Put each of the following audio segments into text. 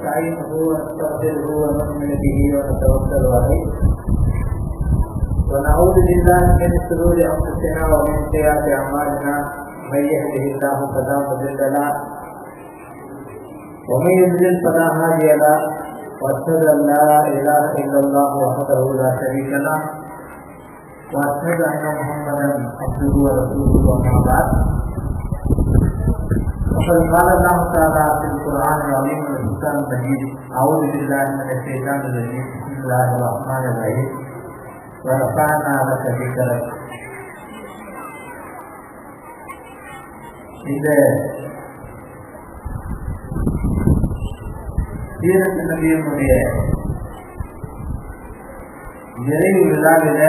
نستعينه ونستغفره ونؤمن به ونتوكل عليه ونعوذ بالله من شرور انفسنا ومن سيئات اعمالنا من يهده الله فلا مضل له ومن يضلل فلا هادي له واشهد ان لا اله الا الله وحده لا شريك له واشهد ان محمدا عبده ورسوله وما بعد. وقد قال الله تعالى في القران العظيم والفرقان المجيد اعوذ بالله من الشيطان الرجيم بسم الله الرحمن الرحيم ورفعنا لك ذكرك இந்த சீரத் நபியினுடைய நிறைவு விழாவில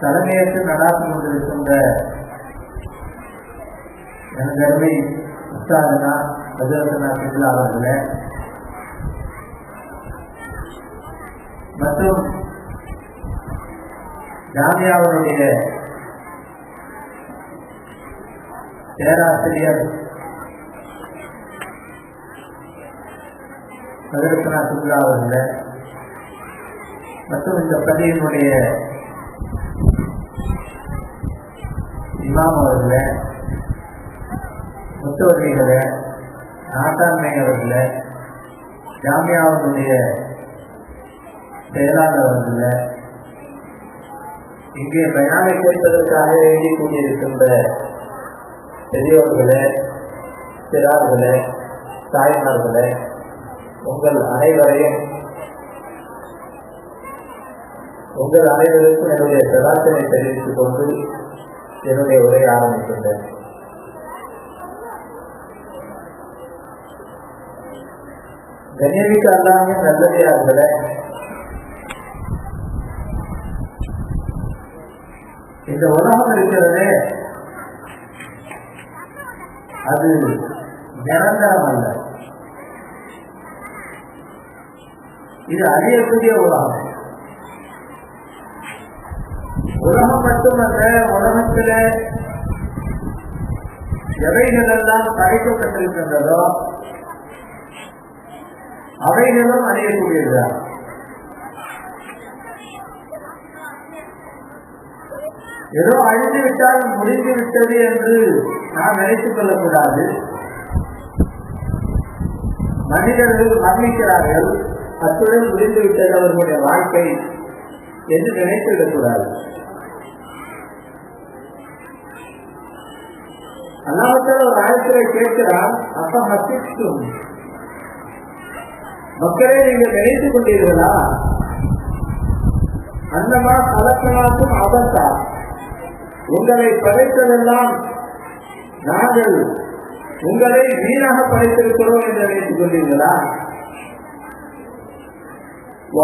தலைமையேற்று நடாத்தி கொண்டிருக்கின்ற எனது அருமை உஸ்தாதனா பஜரத்தனா பில்லா அவர்களே. மற்றும் ஜாமியாவுடைய பேராசிரியர் பஜரத்தனா பில்லா அவர்களே. மற்றும் இந்த பள்ளியினுடைய இமாம் அவர்களே முத்தவர்களை நாட்டாண்மை அவர்களே ஜாமியாவுடைய செயலாளர் அவர்களே இங்கே பயானை கேட்பதற்காக எழுதி கொண்டிருக்கின்ற பெரியவர்களே சிறார்களே தாய்மார்களே உங்கள் அனைவரையும் உங்கள் அனைவருக்கும் என்னுடைய பிரார்த்தனை தெரிவித்துக் கொண்டு என்னுடைய உரையை ஆரம்பிக்கின்றேன் கண்ணியமிக்க அல்லாமே நல்லதையார்களே இந்த உலகம் இருக்கிறதே அது நிரந்தரம் அல்ல இது அழியக்கூடிய உலகம். உலகம் மட்டுமல்ல உலகத்துல எவைகள் எல்லாம் படைக்கப்பட்டிருக்கின்றதோ அவைகளும் அடையக்கூடியதுதான் ஏதோ அழிந்துவிட்டால் முடிந்து விட்டது என்று நாம் நினைத்துக் கொள்ளக்கூடாது. மனிதர்கள் மரணிக்கிறார்கள் அத்துடன் முடிந்துவிட்டது அவர்களுடைய வாழ்க்கை என்று நினைத்து அல்லாமத்தில் ஒரு ஆயத்திலே கேட்கிறார் அப்ப மத்திக்கும் மக்களே நீங்க நினைத்துக் கொண்டீர்களா அன்னமா கலக்கமாக்கும் அபத்தா உங்களை படைத்ததெல்லாம் நாங்கள் உங்களை வீணாக படைத்திருக்கிறோம் என்று நினைத்துக் கொண்டீர்களா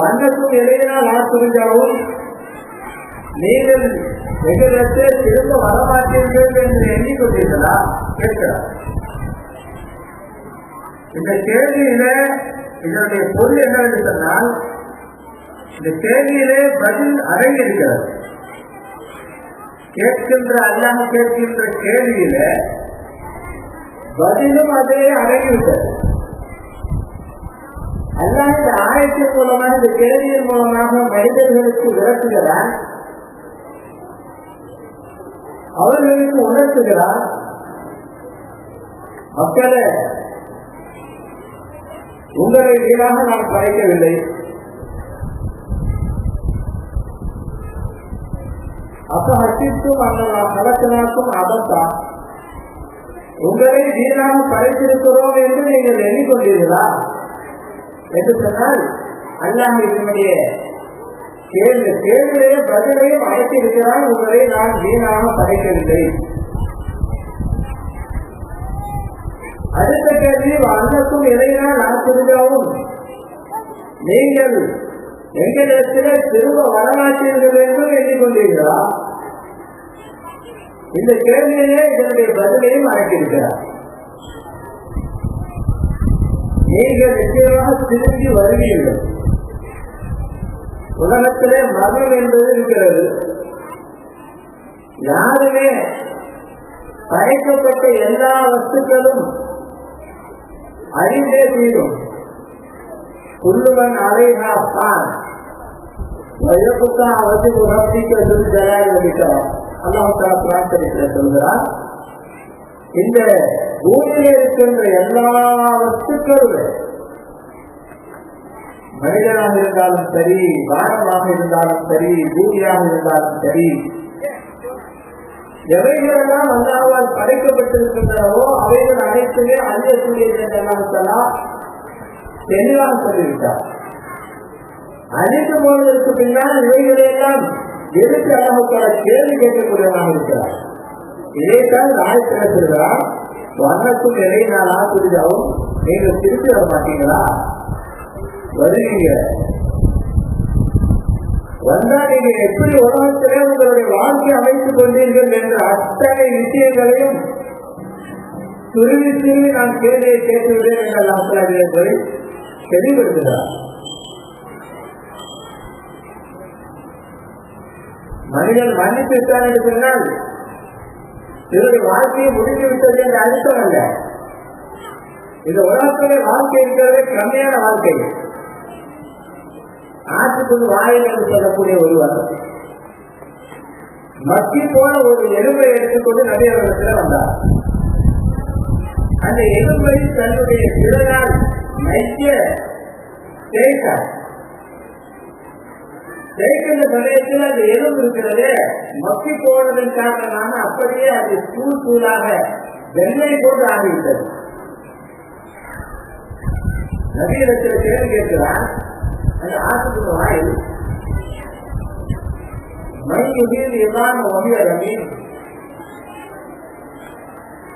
அன்னக்கும் இடையினால் ஆசிரியாவும் நீங்கள் எங்களிடத்தே திரும்ப வரமாட்டீர்கள் என்று எண்ணிக்கொண்டீர்களா கேட்கிறார். இந்த கேள்வியில இதனுடைய பொருள் என்னவென்று சொன்னால் இந்த கேள்வியிலே பதில் அடங்கியிருக்கிறது. கேட்கின்ற அல்லாம கேட்கின்ற கேள்வியில பதிலும் அதே அடங்கிவிட்டது அல்லாஹ் இந்த ஆயத்தின் மூலமாக இந்த கேள்வியின் மூலமாக மனிதர்களுக்கு விளக்குகிறான் அவர்களுக்கு உணர்த்துகிறார் மக்களே உங்களை வீடாக நான் படைக்கவில்லை. அப்ப ஹசித்தும் அந்த கலக்கனாக்கும் அபத்தா உங்களை வீணாக படைத்திருக்கிறோம் என்று நீங்கள் எண்ணிக்கொண்டீர்களா? என்று சொன்னால் அல்லாஹ் இதனுடைய கேள்வி கேள்வியையும் பதிலையும் அழைத்திருக்கிறார் உங்களை நான் வீணாக படைக்கவில்லை. அடுத்த கேள்வி அன்னக்கும் இடையினால் திரும்பவும். நீங்கள் எங்களிடத்திலே திரும்ப வரமாட்டீர்கள் என்று எண்ணிக்கொண்டீர்களா? இந்த கேள்வியிலே இதனுடைய பதிலையும் அழைத்திருக்கிறார் நீங்கள் நிச்சயமாக திரும்பி வருவீர்கள். உலகத்திலே மரணம் என்பது இருக்கிறது. யாருமே படைக்கப்பட்ட எல்லா வஸ்துக்களும் அறிந்தே தீரும். உள்ளுவன் அலைஹா தான் வயப்புக்கா அவதி உணர்த்திக்க ஜலாய் வலிக்கிறார் அல்லாஹால பிரார்த்தனைக்கிற சொல்கிறார் இந்த பூமியில இருக்கின்ற எல்லா வஸ்துக்களுமே மனிதனாக இருந்தாலும் சரி வானமாக இருந்தாலும் சரி பூமியாக இருந்தாலும் சரி எவைகளெல்லாம் அல்லாவால் படைக்கப்பட்டிருக்கின்றனவோ அவைகள் அனைத்துமே அழியக்கூடியது என்றெல்லாம் தெளிவாக சொல்லிவிட்டார். அழிந்து போவதற்கு பின்னால் இவைகளையெல்லாம் எதிர்த்து அல்லாஹால கேள்வி கேட்கக்கூடியவனாக இருக்கிறார்? இதைத்தான் நாயக்கன சொல்கிறார் வர்ணக்கும் நிலை நான் ஆசிரியாவும் நீங்கள் திருப்பி வர மாட்டீங்களா வருவீங்க வந்தா நீங்க எப்படி உலகத்திலே உங்களுடைய வாழ்க்கை அமைத்துக் கொண்டீர்கள் என்ற அத்தனை விஷயங்களையும் துருவி துருவி நான் கேள்வியை கேட்டுவிடுவேன் என்ற லாசராஜரை தெளிவுபடுத்துகிறார். மனிதன் மன்னித்துவிட்டான் என்று சொன்னால் இவருடைய வாழ்க்கையை முடிந்து விட்டது என்று அர்த்தம் அல்ல. இந்த உலகத்திலே வாழ்க்கை இருக்கிறது கம்மியான வாழ்க்கை. ஆற்றுக்குள் வாயில் என்று சொல்லக்கூடிய ஒருவர் மக்கி போல ஒரு எலும்பை எடுத்துக்கொண்டு நபியவரத்தில் வந்தார். அந்த எலும்பை தன்னுடைய திறனால் நைக்க தேய்த்தார். தேய்க்கின்ற சமயத்தில் அந்த எலும்பு இருக்கிறது மக்கி போனதன் காரணமாக அப்படியே அது தூள் தூளாக வெள்ளை போட்டு ஆகிவிட்டது. நபியிடத்தில் கேள்வி கேட்கிறான் அந்த ஆற்றுக்குள்ள வாயில் மையுடியில் இதான் வகையரவி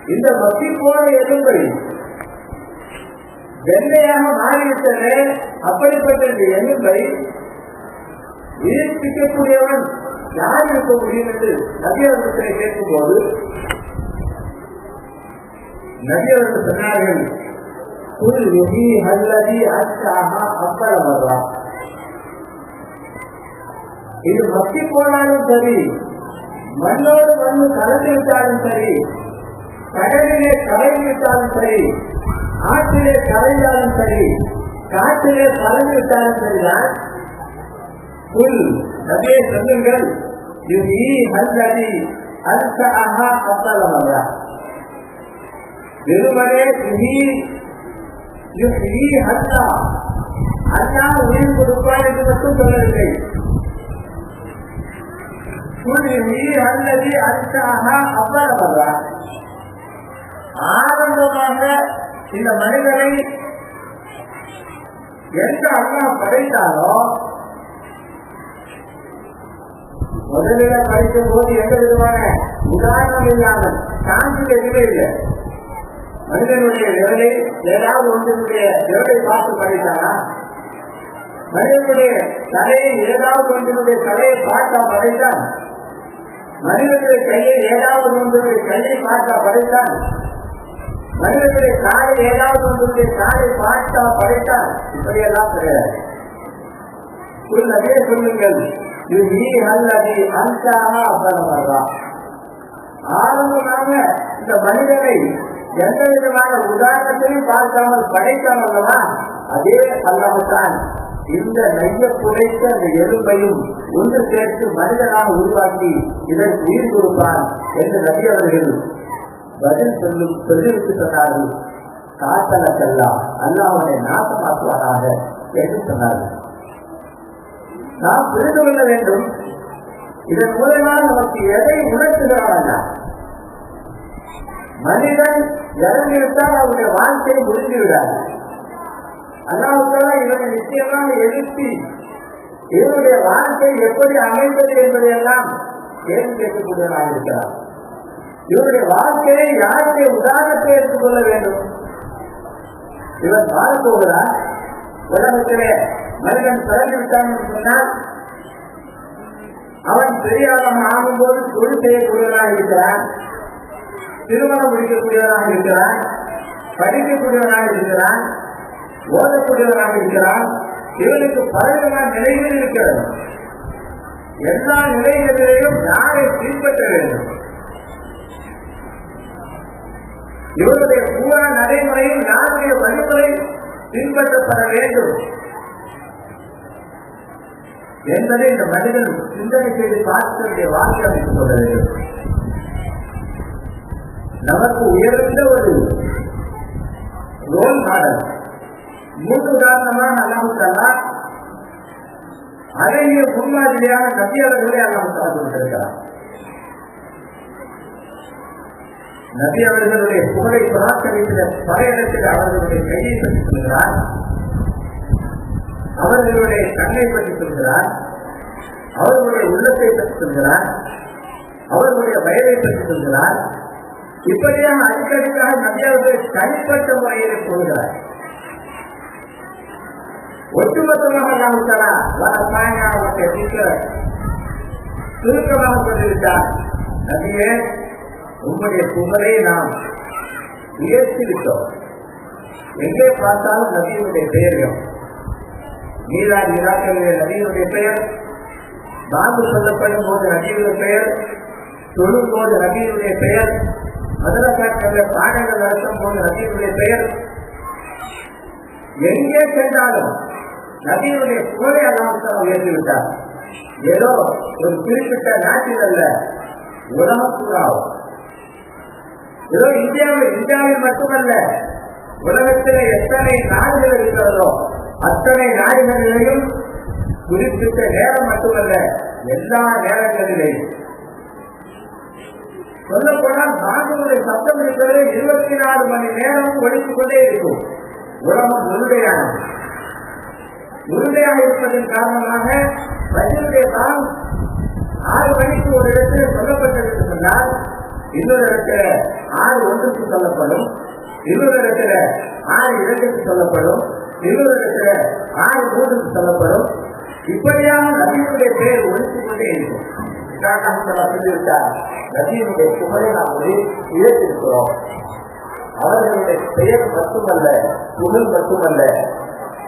இந்த பக்தி போல எலும்பை வெள்ளையாக மாறிவிட்டன அப்படிப்பட்ட இந்த எலும்பை உயிர்ப்பிக்கக்கூடியவன் யார் இருக்க முடியும் என்று நபியவர்களை கேட்கும் போது நபியவர்கள் சொன்னார்கள் குல் யுகி அல்லதி அச்சாஹா அப்பள வர்றா இது மத்தி போனாலும் சரி மண்ணோடு மண்ணு கலந்து விட்டாலும் சரி கடலிலே கலைந்து விட்டாலும் சரி ஆற்றிலே கலைந்தாலும் சரி காற்றிலே கலந்து விட்டாலும் சரிதான். புல் நபியை சொல்லுங்கள் இது ஈ அல்லதி அச்சாஹா அஹா வர்றா வெறுமனே யுகி உயிர் கொடுப்பான் என்று மட்டும் சொல்லவில்லை. அல்லது அச்சாக அவ்வளவல்ல ஆரம்பமாக இந்த மனிதனை எந்த அண்ணா படைத்தாலோ முதலில படிக்கும் போது எந்த விதமான உதாரணம் இல்லாமல் சாந்தி எதுவுமே இல்லை. மனிதனுடைய விரலை ஏதாவது ஒன்றினுடைய விரலை பார்த்து படைத்தானா மனிதனுடைய தலையை ஏதாவது ஒன்றினுடைய தலையை பார்த்தா படைத்தான். மனிதனுடைய கையை ஏதாவது ஒன்றுடைய கையை பார்த்தா படைத்தான். மனிதனுடைய காலை ஏதாவது ஒன்றுடைய காலை பார்த்தா படைத்தான். இப்படியெல்லாம் கிடையாது. நிறைய சொல்லுங்கள். இது நீ அல்லது அன்சாக அப்பறமா ஆரம்பமாக இந்த மனிதனை எந்த விதமான உதாரணத்தையும் பார்க்காமல் படைத்தான் அல்லவா? அதே அல்லாமத்தான் இந்த நெய்ய புடைத்த அந்த எலும்பையும் ஒன்று சேர்த்து மனிதனாக உருவாக்கி இதற்கு உயிர் கொடுப்பான் என்று நபி அவர்கள் பதில் சொல்லும் சொல்லிவிட்டு சொன்னார்கள். காத்தலக்கல்லா அல்லாவுடைய நாசமாக்குவானாக என்று சொன்னார்கள். நாம் புரிந்து கொள்ள வேண்டும் இதன் மூலமாக நமக்கு எதை உணர்த்துகிறான் மனிதன் இறங்கிவிட்டால் அவருடைய வாழ்க்கையை முடிந்துவிடாது. அல்லாவுக்கெல்லாம் இவனை நிச்சயமாக எழுப்பி இவருடைய வாழ்க்கை எப்படி அமைந்தது என்பதையெல்லாம் கேள்வி கேட்கக்கூடியவனாக இருக்கிறார் இவருடைய வாழ்க்கையை யாருடைய உதாரணத்தை எடுத்துக்கொள்ள வேண்டும்? இவன் வாழப்போகிறார் உலகத்திலே மனிதன் பிறந்து விட்டான் என்று சொன்னால் அவன் பெரியாரம் ஆகும்போது தொழில் செய்யக்கூடியவனாக இருக்கிறான் திருமணம் முடிக்கக்கூடியவனாக இருக்கிறான் படிக்கக்கூடியவனாக இருக்கிறான் ஓதக்கூடியவனாக இருக்கிறார் இவனுக்கு பலவிதமான நிலைகள் இருக்கிறது. எல்லா நிலைகளிலேயும் யாரை பின்பற்ற வேண்டும்? இவருடைய பூரா நடைமுறையும் நானுடைய வழிமுறை பின்பற்றப்பட வேண்டும்? என்பதை இந்த மனிதன் சிந்தனை செய்து பார்க்கக்கூடிய வாழ்க்கை அமைத்துக் கொள்ள வேண்டும். நமக்கு உயர்ந்த ஒரு ரோல் மாடல் மூன்று உதாரணமாக அல்லாமுத்தாலா அழகிய முன்மாதிரியான நபியவர்களை அல்லாமுத்தாலா கொடுத்திருக்கிறார் நபி அவர்களுடைய புகழை புறாக்கணித்த பல இடத்தில் அவர்களுடைய கையை பற்றி சொல்கிறார். அவர்களுடைய கண்ணை பற்றி சொல்கிறார். அவர்களுடைய உள்ளத்தை பற்றி சொல்கிறார். அவர்களுடைய வயதை பற்றி சொல்கிறார். இப்படியாக அடிக்கடிக்காக நபியவர்கள் தனிப்பட்ட முறையில் சொல்கிறார் ஒட்டுமொத்தமாக நாமத்தரா அவருடைய டீச்சர் சுருக்கமாக சொல்லிவிட்டார். நபியே உங்களுடைய புகழை நாம் உயர்த்தி விட்டோம் எங்கே பார்த்தாலும் நபியினுடைய பெயர்கள். நீராஜ் இராக்களிலே நபியினுடைய பெயர். பாபு சொல்லப்படும் போது நபியுடைய பெயர். தொழும் போது நபியினுடைய பெயர். மதுரக்காட்டில் பாடங்கள் நடத்தும் போது நபியினுடைய பெயர். எங்கே சென்றாலும் நபியுடைய புகழை அல்லாமல் உயர்த்தி விட்டார் ஏதோ ஒரு குறிப்பிட்ட நாட்டில் அல்ல உலகம் ஏதோ இந்தியாவில் இந்தியாவில் மட்டுமல்ல உலகத்தில் எத்தனை நாடுகள் இருக்கிறதோ அத்தனை நாடுகளிலேயும் குறிப்பிட்ட நேரம் மட்டுமல்ல எல்லா நேரங்களிலேயும். சொல்ல போனால் நாடுகளுடைய சத்தம் இருக்கிறது இருபத்தி நாலு மணி நேரம் ஒழித்துக் கொண்டே இருக்கும். உலகம் முழுமையானது. உருண்டையாக இருப்பதன் காரணமாக வஜ்ரத்தை தான் ஆறு மணிக்கு ஒரு இடத்தில் சொல்லப்பட்டது சொன்னால் இன்னொரு இடத்துல ஆறு ஒன்றுக்கு சொல்லப்படும் இன்னொரு இடத்துல ஆறு இரண்டுக்கு சொல்லப்படும் இன்னொரு இடத்துல ஆறு மூன்றுக்கு சொல்லப்படும். இப்படியான நதியினுடைய பெயர் ஒழித்துக் கொண்டே இருக்கும் சொல்லிவிட்டார் நதியினுடைய புகழை நாம் இழத்திருக்கிறோம் அவர்களுடைய பெயர் மட்டுமல்ல புகழ் மட்டுமல்ல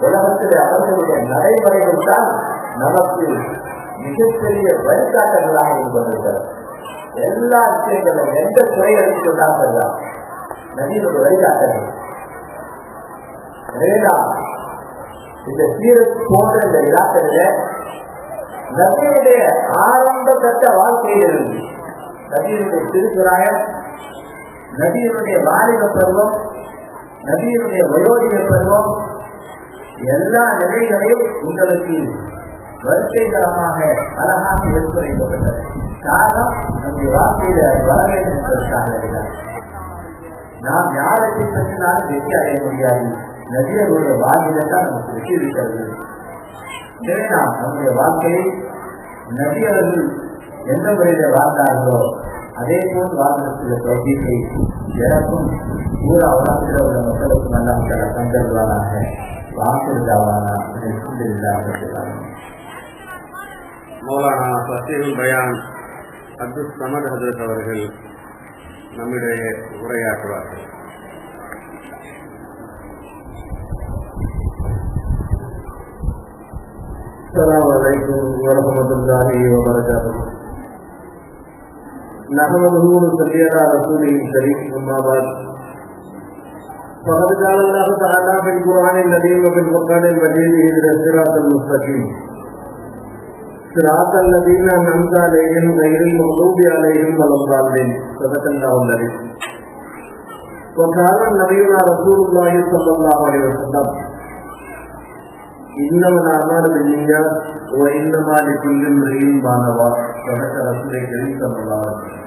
உலகத்திலே அவர்களுடைய நடைமுறைகள் தான் நமக்கு மிகப்பெரிய வழிகாட்டங்களாக இருந்திருக்கிறது எல்லா விஷயங்களும் எந்த துறை சொன்னார்கள் நதியினுடைய வழிகாட்டங்கள் இந்த சீரத் போன்ற இந்த இலாக்களில நதியுடைய ஆரம்ப கட்ட வாழ்க்கையிலிருந்து நதியினுடைய திருக்குறாயம் நதியினுடைய வாலிப பருவம் நதியினுடைய வயோதிக பருவம் எல்லா நிலைகளையும் உங்களுக்கு வரிசைகரமாக அழகாக எடுத்துரைக்கப்பட்டது. காரணம் நம்முடைய வாழ்க்கையில வர வேண்டும் என்பதற்காக நாம் யாரை பின்பற்றினாலும் வெற்றி அடைய முடியாது. நதியருடைய வாழ்க்கையில தான் நமக்கு வெற்றி இருக்கிறது. எனவே நாம் நம்முடைய வாழ்க்கையை நதியவர்கள் எந்த முறையில வாழ்ந்தார்களோ அதே போல் வாழ்வதற்கு தொகையை எனக்கும் பூரா உலகத்தில் உள்ள மக்களுக்கும் எல்லாம் சில தந்தல்வானாக வாக்குறுதாவானா மௌலானா சசீருல் பயான் அப்துல் சமத் ஹசரத் அவர்கள் நம்மிடையே உரையாற்றுவார்கள் السلام عليكم ورحمة الله وبركاته نحمده ونصلي على رسوله الكريم أما بعد فقد قال الله تعالى في القرآن الكريم وفي القرآن المجيد اهدنا الصراط المستقيم صراط الذين أنعمت عليهم غير المغضوب عليهم ولا الضالين صدق الله العظيم وقال نبينا رسول الله صلى الله عليه وسلم إنما الأعمال بالنيات وإنما لكل امرئ ما نوى صدق رسول الكريم صلى الله عليه وسلم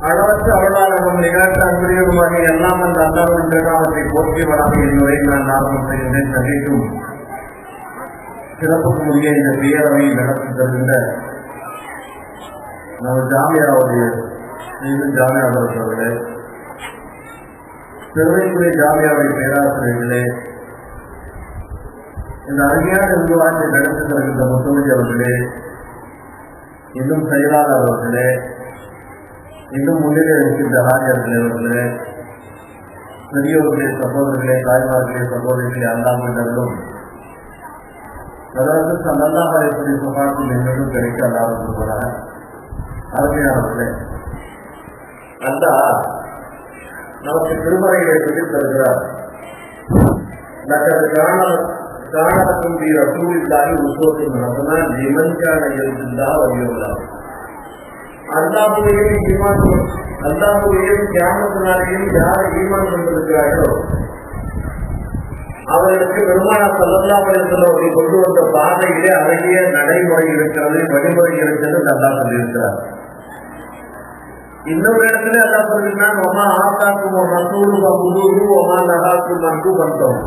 அளவற்ற அவதாரமும் நிகழ்த்த அன்புடையருமாக எல்லாம் அந்த அல்லாவின் திருநாமத்தை போற்றி வராக என்பதை நான் ஆரம்பம் செய்கிறேன் தகைக்கும் சிறப்புக்கு முடிய இந்த பேரவையை நடத்தி தருகின்ற நம்ம ஜாமியாவுடைய மீண்டும் ஜாமியா அவர்களே பெருமைக்குரிய ஜாமியாவுடைய பேராசிரியர்களே இந்த அருமையான நிர்வாகத்தை நடத்தி தருகின்ற முத்தமதி அவர்களே இன்னும் செயலாளர் அவர்களே இன்னும் முன்னிலை இருக்கின்ற ஆரியர்களே அவர்களே பெரியோர்களே சகோதரர்களே தாய்மார்களே சகோதரிகளே அல்லாமலும் அதாவது சல்லல்லாஹ் அலைஹி சபாக்கும் என்னும் கிடைக்க அல்லாமல் போறாங்க அருமையானவர்களே அந்த நமக்கு திருமறைகளை சொல்லி தருகிறார். லக்கது காண காணக்கும் பி ரசூலில்லாஹி உஸ்வத்துன் ஹஸனா லிமன் கான அல்லாஹுவையும் ஈமான் அல்லாஹுவையும் தியானத்தினாலையும் யார் ஈமான் கொண்டிருக்கிறார்களோ அவர்களுக்கு பெருமான சல்லல்லாஹு அவர்கள் கொண்டு வந்த பாதையிலே அழகிய நடைமுறை இருக்கிறது வழிமுறை இருக்கிறது நல்லா சொல்லியிருக்கிறார். இன்னொரு இடத்துல அதான் சொல்லிருக்கான் ஒமா ஆத்தாக்கும் ஒரு ரசூல் முதுகு ஒமா நகாக்கும் அன்பு வந்தோம்.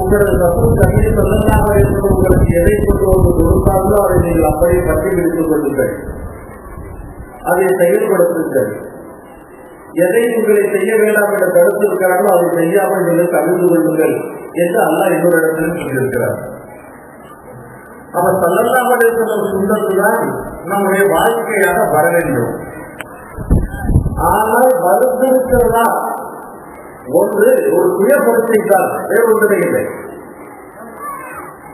உங்களது ரசூல் கண்ணீர் சொல்லலாம் உங்களுக்கு எதை கொண்டு வந்து கொடுத்தாங்களோ அதை நீங்கள் அப்படியே பற்றி பிடித்துக் கொள்ளுங்கள். அதை செயல்படுத்துங்கள். எதை உங்களை செய்ய வேண்டாம் என்ற கருத்து இருக்கிறார்களோ அதை செய்யாமல் நீங்கள் தவிர்த்து கொள்ளுங்கள் என்று அல்லாஹ் இன்னொரு இடத்திலும் சொல்லியிருக்கிறார் அவர் சல்லல்லாஹு சொன்ன சுந்தரத்துதான் நம்முடைய வாழ்க்கையாக வர வேண்டும். ஆனால் வருத்திருக்கிறதா ஒன்று ஒரு சுயப்படுத்தித்தால் வேறு ஒன்றுமே இல்லை.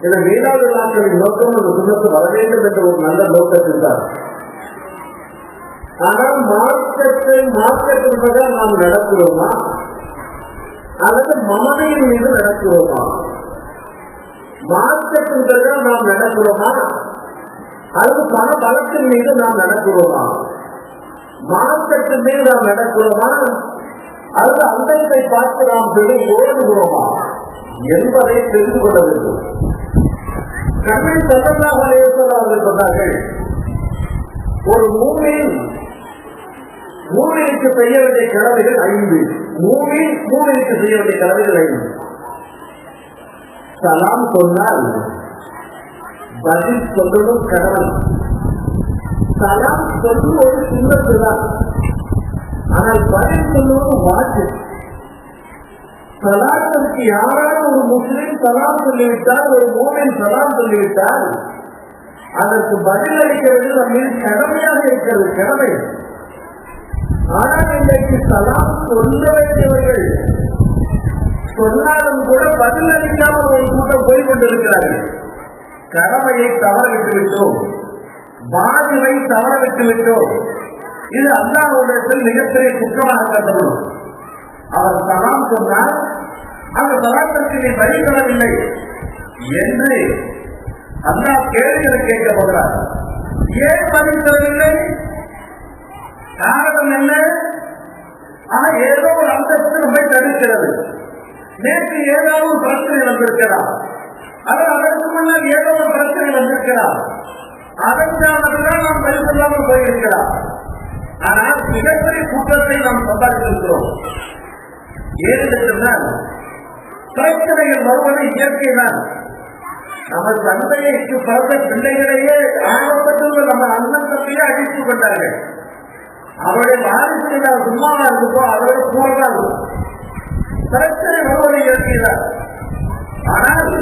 இந்த மீனாவது நாட்களின் நோக்கம் அந்த சுண்ணத்து வர வேண்டும் என்ற ஒரு நல்ல நோக்கத்தில் தான் ஆனால் மாற்றத்தை மாற்றத்திற்காக நாம் நடக்கிறோமா? அல்லது மமதையின் மீது நடக்கிறோமா? மாற்றத்திற்காக நாம் நடக்கிறோமா? அல்லது பண பலத்தின் மீது நாம் நடக்கிறோமா? மாற்றத்தின் மீது நாம் நடக்கிறோமா? அல்லது அந்தத்தை பார்த்து நாம் சொல்லி ஓடுகிறோமா என்பதை தெரிந்து கொள்ள வேண்டும். கண்ணன் சல்லல்லாஹு அவர்கள் சொன்னார்கள் ஒரு மூமின் மூமினுக்கு செய்ய வேண்டிய கடமைகள் ஐந்து. மூவி மூமினுக்கு செய்ய வேண்டிய கடமைகள் ஐந்து. சலாம் சொன்னால் பதில் சொல்லணும் கடமை சலாம் சொல்லும் ஒரு சுண்ணத்து தான் ஆனால் பதில் சொல்லுவது வாக்கு. சலாத்திற்கு யாராவது ஒரு முஸ்லீம் சலாம் சொல்லிவிட்டால் ஒரு மூவின் சலாம் சொல்லிவிட்டால் அதற்கு பதில் அளிக்கிறது நம்ம கடமையாக இருக்கிறது கடமை. ஆனால் இன்றைக்கு சலாம் சொல்ல வேண்டியவர்கள் சொன்னாலும் கூட பதில் அளிக்காமல் ஒரு கூட்டம் போய் கொண்டிருக்கிறார்கள் கடமையை தவறவிட்டு விட்டோம். பாதிவை தவறவிட்டு விட்டோம். இது அல்லாஹ்விடத்தில் மிகப்பெரிய குற்றமாக கருதப்படும். அவர் சலாம் சொன்னால் அந்த சலாத்திற்கு நீ பதில் தரவில்லை என்று அல்லாஹ் கேள்விகளை கேட்கப்படுகிறார் ஏன் பதில் தரவில்லை? காரணம் என்ன? ஆனா ஏதோ ஒரு அந்தஸ்து நம்மை தடுக்கிறது. நேற்று ஏதாவது ஒரு பிரச்சனை வந்திருக்கிறார் அல்லது அதற்கு முன்னால் ஏதோ ஒரு பிரச்சனை வந்திருக்கிறார் அதற்கானதுதான் நாம் பதில் போயிருக்கிறார் ஆனால் மிகப்பெரிய கூட்டத்தை நாம் சம்பாதித்திருக்கிறோம். ஏனென்று சொன்னால் பிரச்சனைகள் வருவது இயற்கை தான் நமது தந்தையை பிறந்த பிள்ளைகளையே ஆரம்பத்தில் நம்ம அண்ணன் தந்தையே அடித்துக் கொண்டார்கள். அவருடைய வாரிசுகள் சும்மாவா இருக்கப்போ அதோட கூடதான் இருக்கும் பிரச்சனை வருவது இயற்கைதான் ஆனால்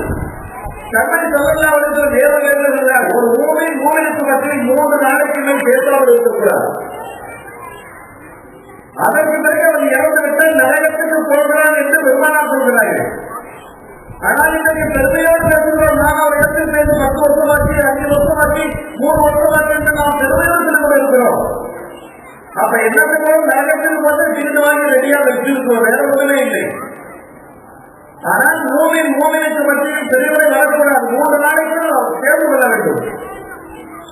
தன்னை சொல்லலாவதற்கு வேற வேறு ஒரு மூவை மூவிற்கு பற்றி மூன்று நாளைக்கு மேல் பேசாமல் இருக்கிறார் அதற்கு பிறகு அவன் இறந்து விட்டால் நரகத்துக்கு போகிறான் என்று பெருமானார் சொல்கிறார்கள். ஆனால் இன்றைக்கு பெருமையோடு பேசுகிறோம். நான் அவர் இடத்தில் சேர்ந்து பத்து வருஷமாக்கி அஞ்சு வருஷமாக்கி மூணு வருஷமாக்கி என்று நாம் பெருமையோடு சொல்லிக் கொண்டிருக்கிறோம் அப்ப என்னத்துக்கும் நரகத்துக்கு வந்து திருட்டு வாங்கி ரெடியா வச்சிருக்கிறோம் வேற ஒன்றுமே இல்லை. ஆனால் மூவின் மூவினுக்கு மத்தியில் பெரியவரை வரக்கூடாது மூன்று நாளைக்கு சேர்ந்து கொள்ள வேண்டும்.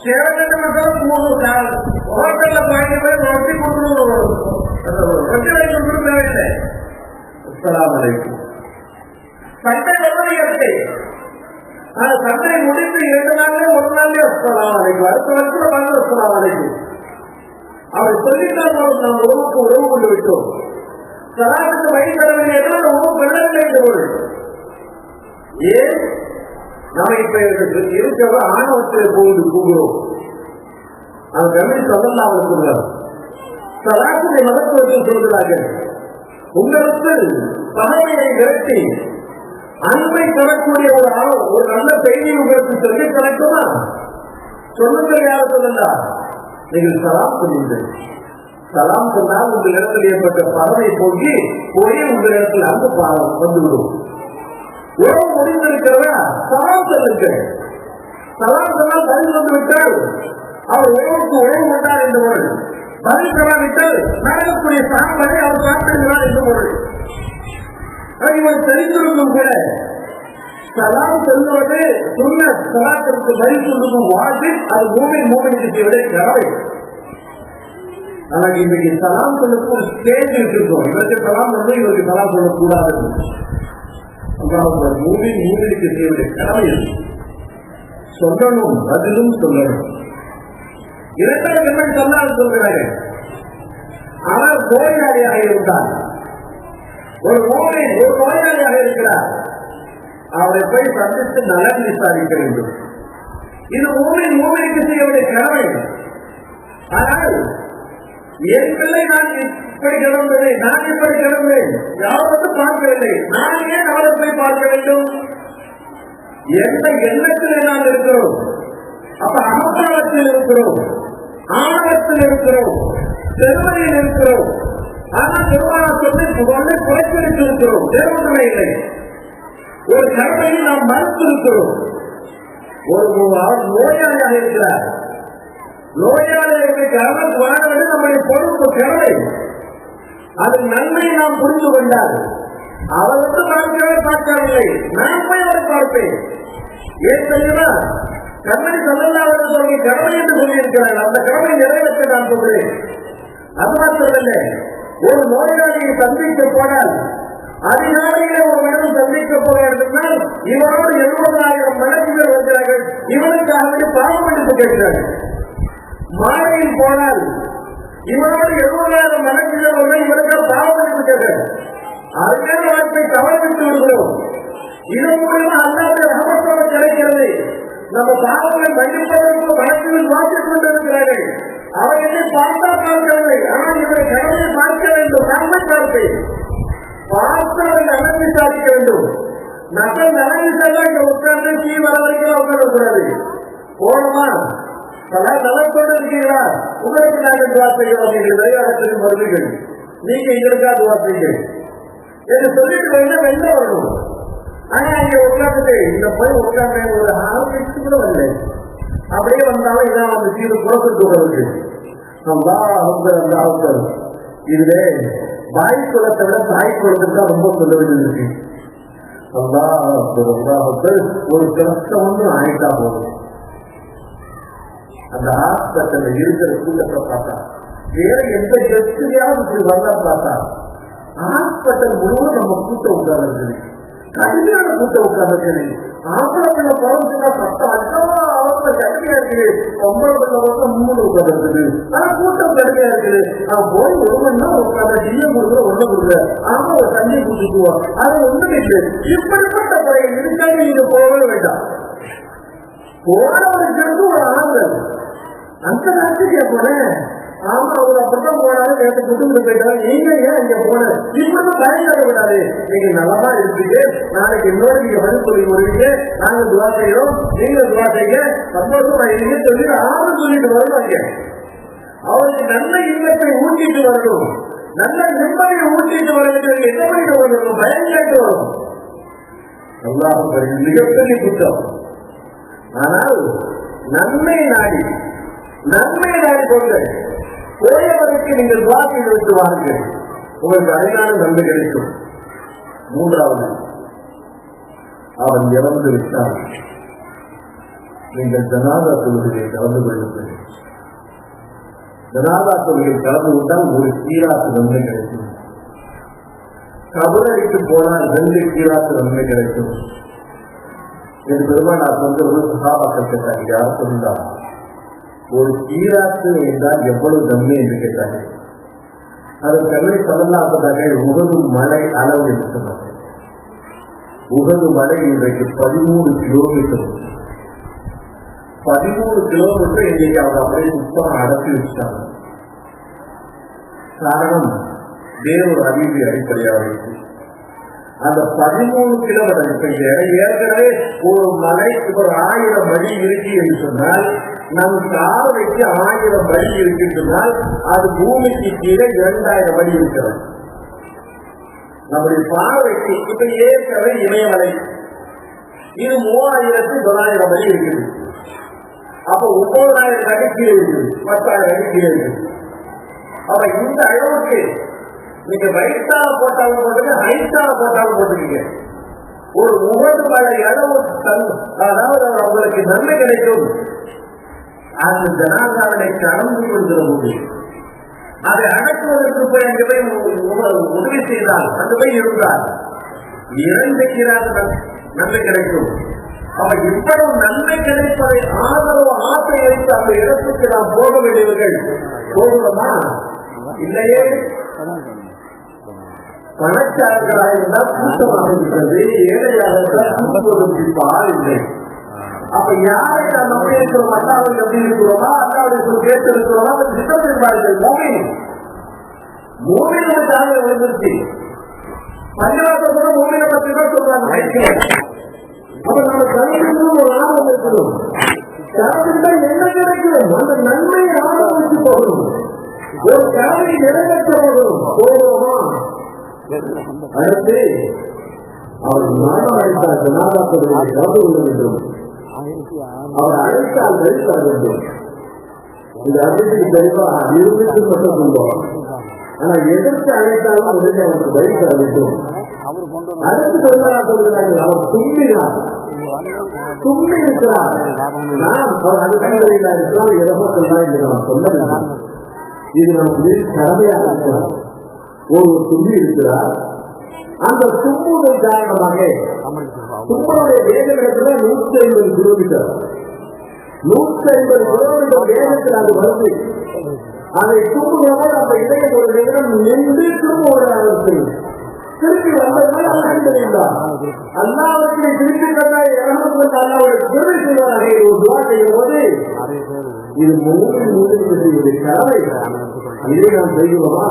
சேர வேண்டும் மூணு நாள். ஹோட்டல்ல வாங்கி போய் தேவையில்லை சண்டை வந்து இயற்கை. சண்டை முடிந்து இரண்டு ஒரு நாள்லயே அஸ்ஸலாமு அலைக்கும். அடுத்த வருஷம் வந்து அஸ்ஸலாமு அலைக்கும். அவர் சொல்லிட்டால் நாம் உறவுக்கு உறவு கொண்டு விட்டோம். சராசுக்கு வழி தரவில்லை என்றால் உறவு பொருள் ஏன்? நம்ம இப்ப இருக்கிற ஆணவத்தில் போகுது கூகுறோம் அந்த கம்மி சொல்லலாம் அவர் சொல்றார். மதத்துவத்தில் சொல்கிறார்கள். உங்களுக்கு பகையை விரட்டி அன்பை தரக்கூடிய ஒரு ஆள் ஒரு நல்ல செய்தி உங்களுக்கு சொல்லி தரட்டுமா சொல்லுங்கள் யாரும் சொல்லலாம். நீங்கள் சலாம் சொல்லுங்கள் சலாம் சொன்னால் உங்கள் இடத்தில் ஏற்பட்ட பறவை போகி ஒரே உங்கள் இடத்தில் அந்த பாவம் வந்துவிடும். உறவு முடிந்திருக்கிறதா சலாம் சொல்லுங்கள். சலாம் சொன்னால் பதில் வந்து விட்டால் அவர் உறவுக்கு உறவு விட்டார் என்பவர் பதில் பெறாவிட்டால் நடக்கக்கூடிய சாம்பலை அவர் சாப்பிடுகிறார் என்று பொருள். ஆக இவர் தெரிந்திருந்தும் கூட சலாம் சொல்வது சொன்ன சலாத்திற்கு பதில் சொல்லும் வாழ்வு அது மூமை மூமிக்கு விட கடவை ஆனால் இன்றைக்கு சலாம் சொல்லுக்கும் ஸ்டேஜ் வச்சிருக்கோம். இவருக்கு சலாம் வந்து இவருக்கு சலாம் சொல்லக்கூடாது. அதாவது மூவி மூவிக்கு செய்வதை கடமை சொல்லணும் பதிலும் சொல்லணும். இரண்டாவது என்ன சொன்னால் சொல்கிறார்கள் ஆனால் நோயாளியாக இருந்தார் ஒரு நோயை ஒரு நோயாளியாக இருக்கிறார். அவரை போய் சந்தித்து நலன் விசாரிக்க வேண்டும் இது மூவை மூவைக்கு செய்ய வேண்டிய கடமை. ஆனால் என் பிள்ளை நான் இப்படி கிடந்ததை நான் இப்படி கிளம்புவேன் யாரும் பார்க்கவில்லை. நான் ஏன் அவரை போய் பார்க்க வேண்டும்? எந்த எண்ணத்தில் நாம் இருக்கிறோம்? அப்ப அகப்பாளத்தில் இருக்கிறோம். ஆணவத்தில் இருக்கிறோம். பெருமையில் இருக்கிறோம். ஆனால் பெருமான சொல்லி புகழை குறைத்திருக்க இருக்கிறோம். இல்லை. ஒரு கடமையை நாம் மறுத்திருக்கிறோம் ஒரு நோயாளியாக இருக்கிறார். நோயாளிகளுக்கு கவனம் வாழ்வது நம்முடைய பொறுப்பு கடமை அது நன்மை நாம் புரிந்து கொண்டார் அவர் வந்து பார்க்கவே பார்க்கவில்லை. நான் போய் அவர் பார்ப்பேன். ஏன் தெரியுமா? கண்ணை சொல்லலாவது சொல்லி கடமை என்று சொல்லியிருக்கிறார் அந்த கடமை நிறைவேற்ற நான் சொல்கிறேன். அது மாத்திரமல்ல ஒரு நோயாளியை சந்திக்க போனால் அதிகாலையிலே ஒரு மனிதன் கேட்கிறார். மாலையில் போனால் இவரோடு எழுபதாயிரம் மனைவிகள் வந்து இவருக்கு பாவம் என்று கேட்கிறார்கள் அதுக்கான வாய்ப்பை தவறவிட்டு விடுகிறோம். இதன் மூலமா அல்லாத ரகமத்தோடு கிடைக்கிறது. நம்ம பாவங்களை மன்னிப்பதற்கு வழக்குகள் மாற்றிக் கொண்டிருக்கிறார்கள். அவர்களை பார்த்தா பார்க்கவில்லை. ஆனால் இவரை கடவுளை பார்க்க வேண்டும். நன்மை பார்ப்பேன் பார்த்தவன் நலன் விசாரிக்க வேண்டும். நல்ல நலன் விசாரிக்க இங்க உட்கார்ந்து தீ வர வரைக்கும் உட்காரக்கூடாது போனோமா நலத்தோடு இருக்கீங்களா? உங்களுக்கு நாங்கள் துவா செய்கிறோம் எங்கள் விளையாடத்திற்கு வருவீர்கள் நீங்க எங்களுக்காக துவா செய்யுங்கள் என்று சொல்லிட்டு வந்து வெளில வரணும். ஆனா இங்க இந்த போய் உட்கார்ந்து ஒரு ஆரம்பிச்சு கூட வரல. அப்படியே வந்தாலும் இதான் வந்து சீடு புறத்துக்கு வருது இதுல வாய் விட தாய் தான் ரொம்ப சொல்ல வேண்டியது ஒரு கஷ்டம் வந்து ஆயிட்டா போதும். அந்த ஹாஸ்பிட்டல் இருக்கிற கூட்டத்தை பார்த்தா வேற எந்த கெஸ்ட்லயாவது வந்தா பார்த்தா ஹாஸ்பிட்டல் முழுவதும் நம்ம கூட்ட உட்கார்ந்து கடுமையான கூட்ட உட்கார்ந்து ஆம்பளை பிள்ளை பிறந்துச்சுன்னா சத்தம் அதிகமா அவங்க கடுமையா இருக்குது. பொம்பளை பிள்ளை வந்து மூணு உட்கார்ந்து ஆனா கூட்டம் கடுமையா இருக்குது. நான் போய் ஒரு மணி நேரம் உட்கார்ந்து டீய கொடுக்குற ஒண்ணு கொடுக்குற ஆமா ஒரு தண்ணி குடிச்சுக்குவோம் அது ஒண்ணு இல்லை. இப்படிப்பட்ட முறை இருக்காங்க நீங்க போகவே வேண்டாம். போனவருக்கு ஒரு ஆதரவு அந்த நாட்டுக்கு போனேன். ஆமா அவங்க அப்பதான் போனாலும் நேற்று குடும்பத்து போயிட்டாரு நீங்க ஏன் இங்க போன இப்படி பயன்பட விடாது நீங்க நலமா இருப்பீங்க. நாளைக்கு இன்னொரு நீங்க பதில் சொல்லி வருவீங்க நாங்க துவா செய்யறோம். நீங்க துவா செய்ய சந்தோஷமா இருங்க. சொல்லி ஆறு சொல்லிட்டு வருவாங்க. அவருக்கு நல்ல இல்லத்தை ஊட்டிட்டு வரணும். நல்ல நிம்மதியை ஊட்டிட்டு வரணும். என்ன பண்ணிட்டு வரணும் பயம் கேட்டு வரும். அல்லாஹ் மிகப்பெரிய குற்றம் ஆனால் நன்மை நாடி. நன்மையை நாடி கொண்டு போயவருக்கு நீங்கள் வாக்கி விட்டு வாருங்கள் உங்களுக்கு அடையாள நன்மை கிடைக்கும். மூன்றாவது அவன் இறந்து விட்டான். நீங்கள் ஜனாதா தொழுகையை கலந்து கொள்ளுங்கள். ஜனாதா தொழுகையை கலந்து விட்டால் ஒரு கீழாத்து நன்மை கிடைக்கும். கபலடிக்கு போனால் ரெண்டு கீழாத்து நன்மை கிடைக்கும். என் பெருமானார் நான் சொல்றது சகாபாக்கள் கேட்டாங்க யார் ஒரு சீராக்கு என்றால் எவ்வளவு நன்மை என்று கேட்டார்கள் அது கல்லை சொல்லலாப்பதாக உகது மலை அளவு என்று சொன்னார்கள் உகது மலை இன்றைக்கு பதிமூணு கிலோமீட்டர் பதிமூணு கிலோமீட்டர் இன்றைக்கு அவங்க அப்படியே சுத்தம் அடக்கி வச்சுட்டாங்க. காரணம் வேறொரு அறிவு அடிப்படையாக இருக்கு. அந்த பதிமூணு கிலோமீட்டர் இப்ப ஏற்கனவே ஒரு மலை ஒரு ஆயிரம் வழி இருக்கு என்று சொன்னால் நம் பார்வைக்கு ஆயிரம் வழி இருக்கின்றால் அது பூமிக்கு கீழே இரண்டாயிரம் வழி இருக்கிறது. நம்முடைய பார்வைக்கு இப்ப ஏற்கனவே இமயமலை. இது மூவாயிரத்தி தொள்ளாயிரம் வழி இருக்குது. அப்ப ஒன்பதாயிரம் அடி கீழே இருக்குது. பத்தாயிரம் அடி கீழே இருக்குது. அவ இந்த அளவுக்கு நீங்க ரைட்டா போட்டாலும் போட்டுங்க ஹைட்டா போட்டாலும் போட்டுக்கீங்க. ஒரு முகது மழை அளவு அதாவது அவங்களுக்கு நன்மை கிடைக்கும். அந்த ஜனாதாரனை கடந்து கொள்கிற போது அதை அடக்குவதற்கு போய் அங்கு போய் உதவி செய்தால் அங்கு போய் இருந்தால் இறந்துக்கிறார் நன்மை கிடைக்கும். அப்ப இவ்வளவு நன்மை கிடைப்பதை ஆதரவு ஆசை வைத்து அந்த இடத்துக்கு நாம் போக வேண்டியவர்கள் போகிறோமா இல்லையே. பணக்காரர்களாக இருந்தால் கூட்டமாக இருக்கிறது ஏழையாக இருந்தால் கூட்டுவதற்கு இல்லை. அப்ப யாரை நாம் நம்பி இருக்கிறோம் அல்லாவை நம்பி இருக்கிறோமா? அல்லாவுடைய சொல் கேட்டு இருக்கிறோமா? அந்த திட்டம் இருப்பார்கள் மூமின். மூமினுக்காக விழுந்துருச்சு பஞ்சவாசம் கூட மூமினை பத்தி தான் சொல்றாங்க. அப்ப நம்ம கல்விக்கும் ஒரு ஆர்வம் இருக்கணும் கல்விட்டா என்ன கிடைக்கும் அந்த நன்மையை ஆரம்பிச்சு போகணும். ஒரு கல்வி நிறைவேற்ற போகணும் போகிறோமா அடுத்து அவர் மரணம் அழைத்தார் ஜனாதாக்களுடைய கவலை உள்ள வேண்டும் அவர் அழைத்தால் வெளிப்பட வேண்டும் இந்த அர்த்தத்துக்கு தெளிவா இருந்துட்டு மட்டும் சொல்லுவோம் ஆனா எதற்கு அழைத்தாலும் உடனே அவருக்கு வழி வேண்டும் அடுத்து சொல்றார் சொல்கிறார்கள் அவர் தும்பினார் தும்பி இருக்கிறார் நான் அவர் இருக்கிறார் எதோ சொல்றார் என்று நான் இது நமக்கு கடமையாக இருக்கிறார் ஒரு தும்பி இருக்கிறார். அந்த தும்புதல் காரணமாக தும்பனுடைய வேகத்துல நூத்தி ஐம்பது கிலோமீட்டர் நூற்றி ஐம்பது கிலோமீட்டர் வேகத்தில் அது வருது. அதை தும்புகிறோமோ நம்ம இதயம் ஒரு நேரம் நின்று திரும்ப ஒரு அவசியம் திருப்பி வந்ததுமே அலமதுல்லா அல்லாவுக்கு திருப்பி ஒரு துவா செய்யும் போது இது மூன்று மூன்று செய்வது கடமை இதை நாம் செய்கிறோமா?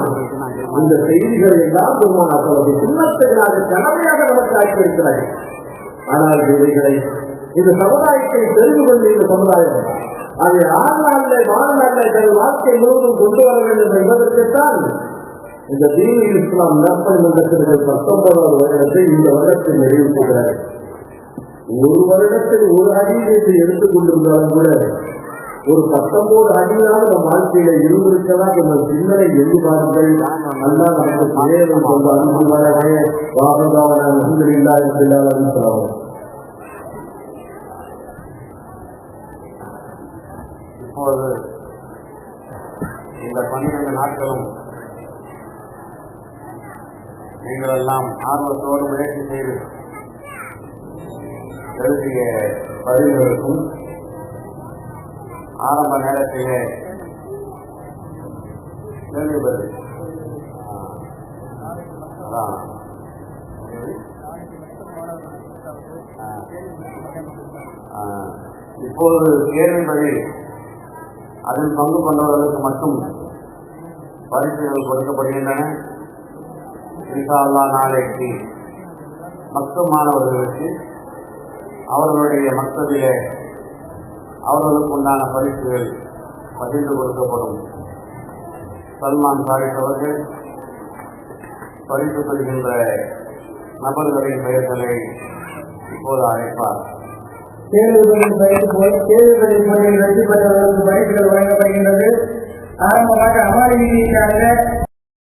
அந்த செய்திகளை எல்லாம் பெருமானாக்கள் சுண்ணத்தினாக கடமையாக நமக்கு ஆக்கியிருக்கிறார்கள் ஆனால் இவைகளை இந்த சமுதாயத்தை தெரிந்து கொண்ட இந்த சமுதாயம். அதை ஆழ்நாளிலே வாழ்நாளிலே தன் வாழ்க்கை முழுவதும் கொண்டு வர வேண்டும் என்பதற்குத்தான் இந்த தீனி இஸ்லாம் நற்பணி பத்தொன்பதாவது வருடத்தை இந்த வருடத்தில் நிறைவு செய்கிறார்கள் ஒரு வருடத்தில் ஒரு அடியை எடுத்துக் கொண்டிருந்தாலும் கூட ஒரு பத்தொன்பது அடியாக நம் வாழ்க்கையில இருந்திருக்கலாம் என்ற சிந்தனை எண்ணி பாருங்கள். அல்லா நமக்கு சேரும் கொண்டு அன்பு வரவே வாகதாவன அல்ஹம்துலில்லாஹ் ரப்பில் ஆலமீன். சொல்லலாம் இப்போது இந்த பன்னிரண்டு நாட்களும் நீங்கள் எல்லாம் ஆர்வத்தோடு முயற்சி செய்து எழுதிய பதில்களுக்கும் ஆரம்ப நேரத்திலே இப்போது கேள்வி அதில் பங்கு கொண்டவர்களுக்கு மட்டும் பரிசுகள் கொடுக்கப்படுகின்றன. இன்ஷா நாளைக்கு மக்க மாணவர்களுக்கு அவர்களுடைய மக்தவிலே அவர்களுக்கு உண்டான பரிசுகள் பகிர்ந்து கொடுக்கப்படும். சல்மான் சாரிஸ் அவர்கள் பரிசு பெறுகின்ற நபர்களின் பெயர்களை இப்போது அழைப்பார். தேர்வுகளின் பயிற்சி போல் தேர்வுகளின் முறையில் வெற்றி பெற்றவர்களுக்கு பரிசுகள் வழங்கப்படுகின்றது. ஆரம்பமாக அமாரி